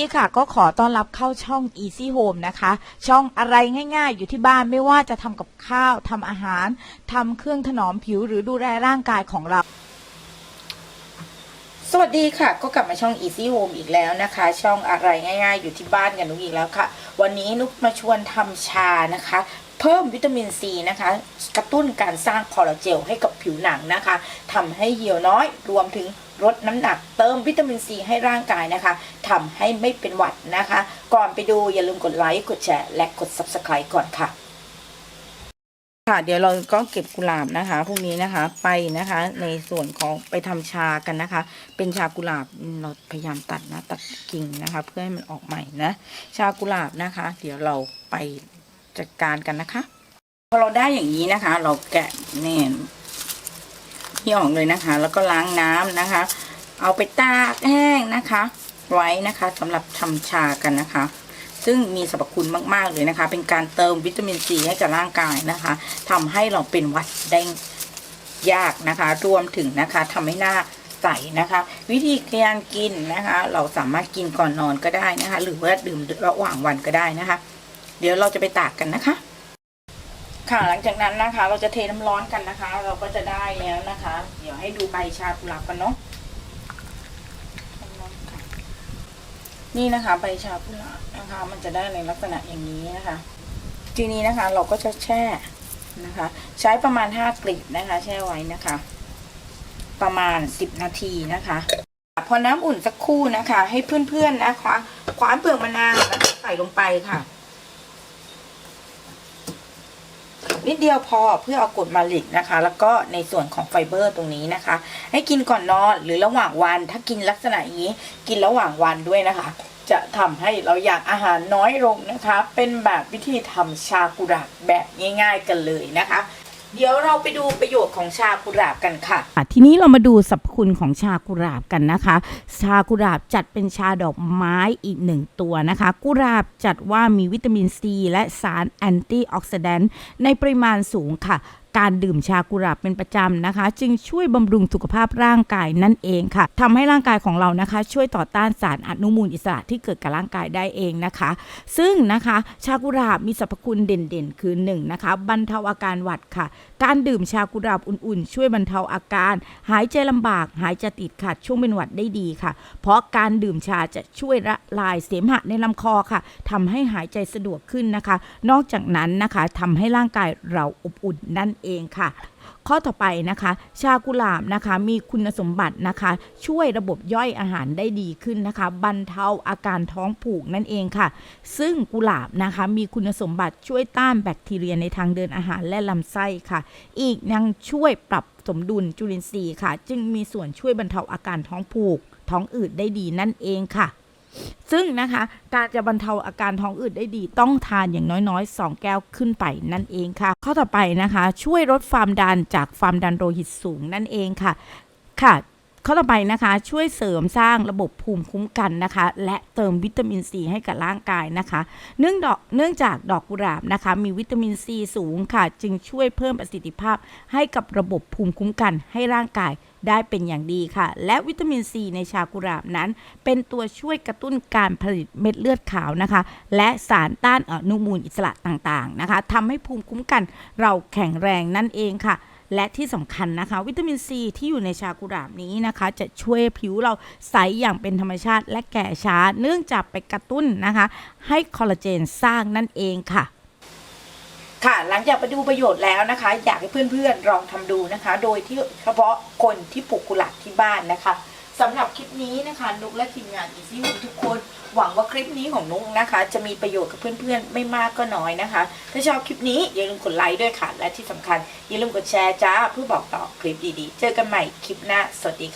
นี่ค่ะก็ขอต้อนรับเข้าช่อง Easy Home นะคะ ช่องอะไรง่ายๆ อยู่ที่บ้านไม่ว่าจะทำกับข้าวทำอาหารทำเครื่องถนอมผิวหรือดูแลร่างกายของเรา สวัสดีค่ะ ก็กลับมาช่อง Easy Home อีกแล้วนะคะ ช่องอะไรง่ายๆ อยู่ที่บ้านกันนุกอีกแล้วค่ะ วันนี้นุกมาชวนทำชานะคะ เพิ่มวิตามินซีนะคะ กระตุ้นการสร้างคอลลาเจลให้กับผิวหนังนะคะทำให้เหี่ยวน้อยรวมถึงลดน้ำหนักเติมวิตามินซีให้ร่างกายนะคะทำให้ไม่เป็นหวัดนะคะ ก่อนไปดูอย่าลืมกดไลค์กดแชร์และกด Subscribe ก่อนค่ะ ค่ะเดี๋ยวเราก็เก็บกุหลาบนะคะพรุ่งนี้นะคะไปนะคะ ในส่วนของไปทำชากันนะคะ เป็นชากุหลาบเราพยายามตัดนะตัดกิ่งนะคะ เพื่อให้มันออกใหม่นะชากุหลาบนะคะ เดี๋ยวเราไปจัดการกันนะคะพอเราได้อย่างนี้นะคะ เราแกะเนี่ยนี่ออกเลยนะคะ แล้วก็ล้างน้ำนะคะ เอาไปตากแห้งนะคะ ไว้นะคะสำหรับทำชากันนะคะ ซึ่งมีสรรพคุณมาก ๆ เลยนะคะ เป็นการเติมวิตามินซีให้กับร่างกายนะคะทำให้เราเป็นวัดได้ยากนะคะ รวมถึงนะคะทำให้หน้าใสนะคะ วิธีการกินนะคะ เราสามารถกินก่อนนอนก็ได้นะคะ หรือว่าดื่มระหว่างวันก็ได้นะคะ เดี๋ยวเราจะไปตากกันนะคะ ค่ะหลังจากนั้นนะคะ เราจะเทน้ำร้อนกันนะคะ เราก็จะได้แล้วนะคะ เดี๋ยวให้ดูใบชากุหลาบกันเนาะน้ำร้อนค่ะ นี่นะคะใบชากุหลาบนะคะ มันจะได้ในลักษณะอย่างนี้นะคะ ทีนี้นะคะเราก็จะแช่นะคะ ใช้ประมาณห้ากลีบนะคะ แช่ไว้นะคะ ประมาณสิบนาทีนะคะพอน้ำอุ่นสักครู่นะคะ ให้เพื่อนๆนะคะคว้าเปลือกมะนาวแล้วใส่ลงไปค่ะ นิดเดียวพอเพื่อเอากรดมาลิกนะคะ แล้วก็ในส่วนของไฟเบอร์ตรงนี้นะคะ ให้กินก่อนนอนหรือระหว่างวัน ถ้ากินลักษณะอย่างนี้ กินระหว่างวันด้วยนะคะ จะทำให้เราอยากอาหารน้อยลงนะคะ เป็นแบบวิธีทำชากุหลาแบบง่าย ๆ กันเลยนะคะ เดี๋ยวเราไปดูประโยชน์ของชากุหลาบกันค่ะ ทีนี้เรามาดูสรรพคุณของชากุหลาบกันนะคะ ชากุหลาบจัดเป็นชาดอกไม้อีกหนึ่งตัวนะคะ กุหลาบจัดว่ามีวิตามินซีและสารแอนตี้ออกซิแดนต์ในปริมาณสูงค่ะ การดื่มชากุหลาบเป็นประจำนะคะ จึงช่วยบำรุงสุขภาพร่างกายนั่นเองค่ะทำให้ร่างกายของเรานะคะ ช่วยต่อต้านสารอนุมูลอิสระที่เกิดกับร่างกายได้เองนะคะ ซึ่งนะคะชากุหลาบมีสรรพคุณเด่นๆ คือ1นงนะคะบรรเทาอาการหวัดค่ะ การดื่มชากุหลาบอุ่นๆ ช่วยบรรเทาอาการ หายใจลำบาก หายใจติดขัดช่วงเป็นหวัดได้ดีค่ะ เพราะการดื่มชาจะช่วยละลายเสมหะในลำคอค่ะทำให้หายใจสะดวกขึ้นนะคะ นอกจากนั้นนะคะทำให้ร่างกายเราอบอุ่นนั่นเองค่ะ ข้อต่อไปนะคะ ชากุหลาบนะคะมีคุณสมบัตินะคะ ช่วยระบบย่อยอาหารได้ดีขึ้นนะคะ บรรเทาอาการท้องผูกนั่นเองค่ะ ซึ่งกุหลาบนะคะมีคุณสมบัติช่วยต้านแบคทีเรียในทางเดินอาหารและลำไส้ค่ะ อีกยังช่วยปรับสมดุลจุลินทรีย์ค่ะ จึงมีส่วนช่วยบรรเทาอาการท้องผูก ท้องอืดได้ดีนั่นเองค่ะ ซึ่งนะคะการจะบรรเทาอาการท้องอืดได้ดี ต้องทานอย่างน้อยๆ 2 แก้วขึ้นไปนั่นเองค่ะ ข้อต่อไปนะคะ ช่วยลดความดันจากความดันโลหิตสูงนั่นเองค่ะค่ะ ข้อต่อไปนะคะ ช่วยเสริมสร้างระบบภูมิคุ้มกันนะคะ และเติมวิตามินซีให้กับร่างกายนะคะ เนื่องดอกเนื่องจากดอกกุหลาบนะคะ มีวิตามินซีสูงค่ะ จึงช่วยเพิ่มประสิทธิภาพ ให้กับระบบภูมิคุ้มกันให้ร่างกายได้เป็นอย่างดีค่ะ และวิตามินซีในชากุหลาบนั้น เป็นตัวช่วยกระตุ้นการผลิตเม็ดเลือดขาวนะคะ และสารต้านอนุมูลอิสระต่างๆนะคะทำให้ภูมิคุ้มกันเราแข็งแรงนั่นเองค่ะ และที่สำคัญนะคะ วิตามินซีที่อยู่ในชากุหลาบนี้นะคะ จะช่วยผิวเราใสอย่างเป็นธรรมชาติและแก่ช้า เนื่องจากไปกระตุ้นนะคะ ให้คอลลาเจนสร้างนั่นเองค่ะค่ะหลังจากไปดูประโยชน์แล้วนะคะ อยากให้เพื่อนๆลองทำดูนะคะ โดยที่เฉพาะคนที่ปลูกกุหลาบที่บ้านนะคะ สำหรับคลิปนี้นะคะนุกและทีมงานอีซี่ทุกคน หวังว่าคลิปนี้ของนุกนะคะ จะมีประโยชน์กับเพื่อนๆ ไม่มากก็น้อยนะคะ ถ้าชอบคลิปนี้อย่าลืมกดไลค์ด้วยค่ะ และที่สำคัญอย่าลืมกดแชร์จ้าเพื่อบอกต่อคลิปดีๆ เจอกันใหม่คลิปหน้า สวัสดีค่ะ